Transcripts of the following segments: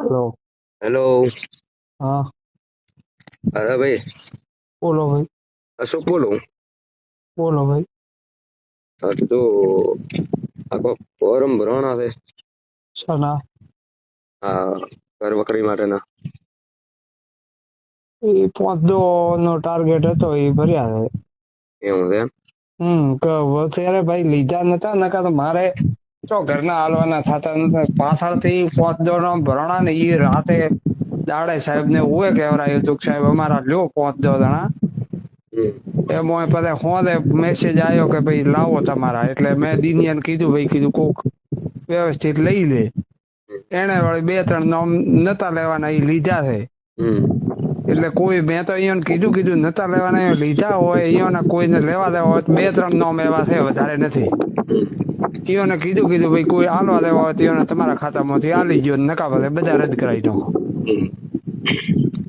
Hello hello હા. અરે ભાઈ. બોલો ભાઈ. અશોક બોલું? બોલો ભાઈ. હા તો આખો ફોરમ ભરવાના છે. શાના. હા ઘર વકરી માટેના. એ પાંચ દો નો ટાર્ગેટ હતો એ ભર્યા છે. એવું છે હમ અત્યારે ભાઈ લીધા નતા નકા તો મારે તો ઘરના હાલવાના થતા નથી. પાછળથી પાંચ દો ભરણા ને એ રાતે દાડે સાહેબ ને હું કહેવરાયું હતું સાહેબ અમારા લ્યો પાંચ દો જણા. એમાં પછી હોદે મેસેજ આવ્યો કે ભાઈ લાવો તમારા. એટલે મેં દિનિયાને કીધું ભાઈ કીધું કોક વ્યવસ્થિત લઈ લે. એને વળી બે ત્રણ નામ નતા લેવાના એ લીધા છે. એટલે કોઈ મેં તો અહીંયા કીધું કીધું નતા લેવાના અહીંયા લીધા હોય અહીંયાના કોઈને લેવા દેવા હોય બે ત્રણ નામ એવા છે વધારે નથી. ઈઓને કીધું કીધું ભાઈ કોઈ આલવા દેવા હોય તો ઈયોને તમારા ખાતામાંથી આલી ગયો નકા બધા રદ કરાવી નાખો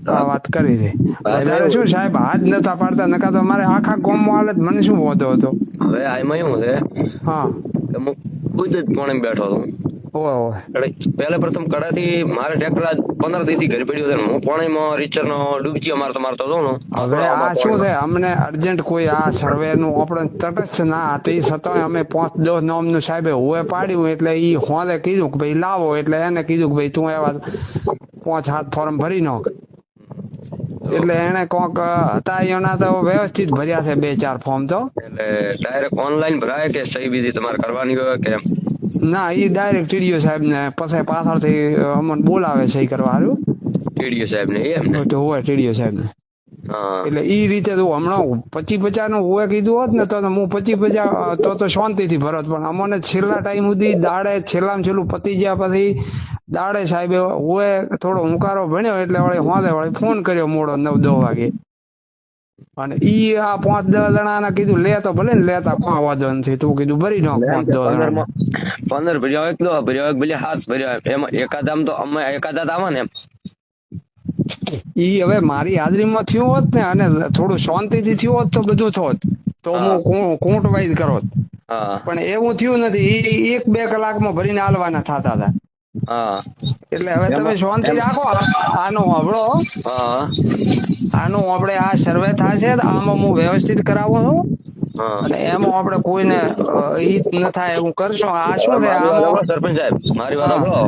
આ વાત કરી છે. વધારે શું સાહેબ હાથ નતા પાડતા નકા તો અમારે આખા ગામમાં હાલત મને શું વાંધો હતો? હવે આમાં એવું છે હા. હું ખુદ જ પોણે બેઠો હતો પહેલા પ્રથમ કડાથી મારે ટ્રેક્ટર આજ પંદર દી થી ઘરે પડ્યું છે હું પોણીમાં રીચર નો ડૂબચીઓ મારતો મારતો હતો ને. હવે આ શું છે? અમને અર્જન્ટ કોઈ આ સર્વે નું આપણે તટસ્થ ના તે છતાંય અમે પાંચ દસ નોમનું સાહેબે હોવે પાડ્યું એટલે ઈ હોલે કીધું કે ભાઈ લાવો એટલે એને કીધું કે ભાઈ તું એવા પાંચ હાથ ફોર્મ ભરી નાખ. એટલે એને કોક હતા તો વ્યવસ્થિત ભર્યા છે બે ચાર ફોર્મ તો. એટલે ડાયરેક્ટ ઓનલાઈન ભરાય કે સહી બીજી તમારે કરવાની હોય કે ના એ ડાયરેક્ટ ટીડીઓ સાહેબ ને પછી પાછળથી અમને બોલાવે સહી કરવા હારું? ટીડીઓ સાહેબ ને એમ ને તો હોય ટીડીઓ સાહેબ ને એટલે ઈ રીતે તો હમણાં પચી પચાસનું હોય કીધું હોત ને તો હું પચી પચાસ તો તો શાંતિથી ભરત પણ અમને છેલ્લા ટાઈમ સુધી દાડે છેલ્લામાં છેલ્લું પતી ગયા પછી દાડે સાહેબે હોય થોડો હુંકારો ભણ્યો એટલે વળી હોદે વળી ફોન કર્યો મોડો નવ દસ વાગે. અને ઈ આ પાંચ દસ જણાને કીધું લે તો ભલે ને લેતા પાંચ વાંધો નથી. તું કીધું ભરી નાખ પાંચ દસ જણા પંદર ભર્યા હોય કે ભર્યા હોય ભલે હાથ ભર્યા. એમાં એકાદા તો અમે એકાદા આવે ને એમ. ઈ હવે મારી હાજરીમાં થયું હોત ને અને થોડું શાંતિથી થયું હોત તો બધું થોત તો હું કોટ વાઇઝ કરોત પણ એવું થયું નથી. ઈ એક બે કલાકમાં ભરીને હાલવાના થતા હતા. હા. એટલે હવે તમે શાંતિ રાખો. આનો હવળો આનું આપણે આ સર્વે છે આમાં હું વ્યવસ્થિત કરાવું છું. અને એમાં આપણે કોઈને જ ન થાય એવું કરશો. આ શું છે? સરપંચ સાહેબ મારી વાત સાંભળો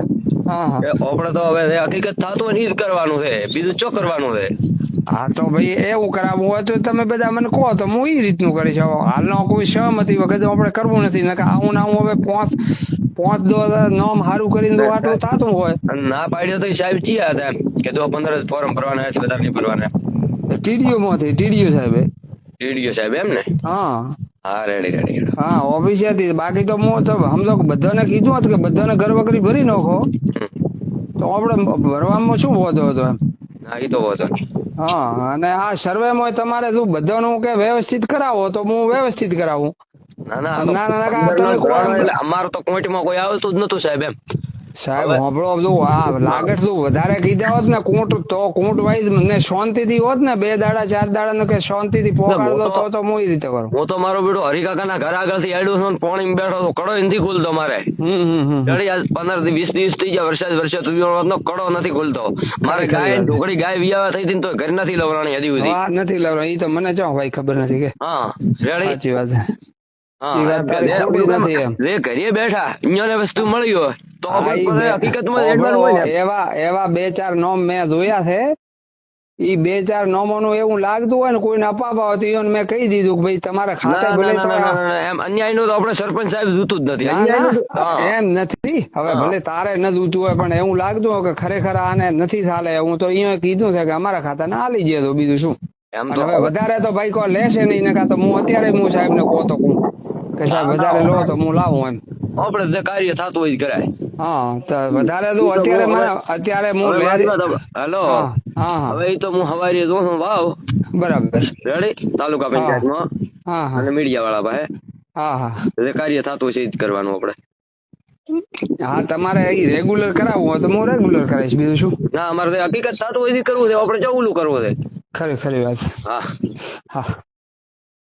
આપણે તો હવે હકીકત થતું હોય જ કરવાનું છે. બીજું ચો કરવાનું છે? હા તો ભાઈ એવું કરાવવું હોય તો તમે બધા મને કહો. તો હું ઈ રીતનું કરીશ. હાલનો કોઈ સહમતી વખત આપણે કરવું નથી. નકા આવું ના હું હવે પાંચ પાંચ દો નોમ હારું કરીને જો આટલું થતું હોય. ના પાડ્યો તો સાહેબ ચિયા હતા કે દો પંદર જ ફોર્મ ભરવાના છે વધારે નહીં ભરવાના ટીડીઓ માંથી ટીડીઓ સાહેબ. ટીડીઓ સાહેબ એમ ને હા હા રેડી રેડી હા ઓફિસેથી બાકી તો હું તો સમજો કે બધાને કીધું હતું કે બધાને ઘર વકરી ભરી નાખો. તો આપણે ભરવામાં શું વધો હતો એમ? હા તો વાંધો હા અને આ સર્વેમાં તમારે શું બધાનું કે વ્યવસ્થિત કરાવો તો હું વ્યવસ્થિત કરાવું. ના ના ના, ના, ના, નો આમ- તો કોઈટમાં કોઈ આવતું જ નતું સાહેબ એમ. સાહેબ હોંભળો બધું આ લાગત તું વધારે કીધા હોત ને કૂંટ તો કૂંટ મને ને શાંતિથી હોત ને બે દાડા ચાર દાડા ને કે શાંતિથી પોકાડ દો તો તો હું એ રીતે કરું. હું તો મારો બેટો હરિકાકાના ઘર આગળથી આડ્યો છું પોણી બેઠો તો કડો નથી ખુલતો મારે. પંદરથી વીસ દિવસ થઈ ગયા વરસાદ વર્ષે તું કડો નથી ખુલતો. મારે ગાય ઢોકળી ગાય વિયાવા થઈ હતી ને તો ઘર નથી લવરાણી હજી સુધી. નથી લવરાણી ઈ તો મને ચો ભાઈ ખબર નથી કે. હા રેડી? સાચી વાત. નથી એમ. ઘરે બેઠા અહીંયા વસ્તુ મળી હોય તો હા, ઈ આપણે બે- હકીકતમાં એડવાન્સ હોય એવા એવા બે ચાર નોમ મેં જોયા છે. ઈ બે ચાર નોમોનું એવું લાગતું હોય ને કોઈને અપાવા હોય તો ઈયોને મેં કહી દીધું કે ભાઈ તમારા ખાતે ભલે ના, ના, તમારા ના, ના, એમ અન્યાયનું તો આપણે સરપંચ સાહેબ જૂતું જ નથી. ના, ના. એમ નથી. હવે ભલે તારે ન જૂતું હોય પણ એવું લાગતું હોય કે ખરેખર આને નથી ચાલે. હું તો અહીંયા કીધું છે કે અમારા ખાતાને આલી દે તો બીજું શું. હવે વધારે તો ભાઈ કોઈ લેશે નહીં નકા તો હું અત્યારે હું સાહેબ ને કહો તો કહું. કે સાહેબ વધારે લો તો હું લાવું એમ. આપણે કાર્ય થતું હોય કરાય. હા તો વધારે તો અત્યારે મને અત્યારે હું. હેલો. હા હા હા. હવે તો હું હવારી જો છું વાવ. બરાબર. રેડી તાલુકા પંચાયતમાં. હા હા. અને મીડિયા વાળા પાસે. હા હા. જે કાર્ય થતું હોય છે એ જ કરવાનું આપણે. હા તમારે ઈ રેગ્યુલર કરાવવું હોય તો હું રેગ્યુલર કરાવીશ. બીજું શું? ના અમારે હકીકત થતું હોય એ કરવું છે. આપણે જવું કરવું છે. ખરી ખરી વાત. હા. હા.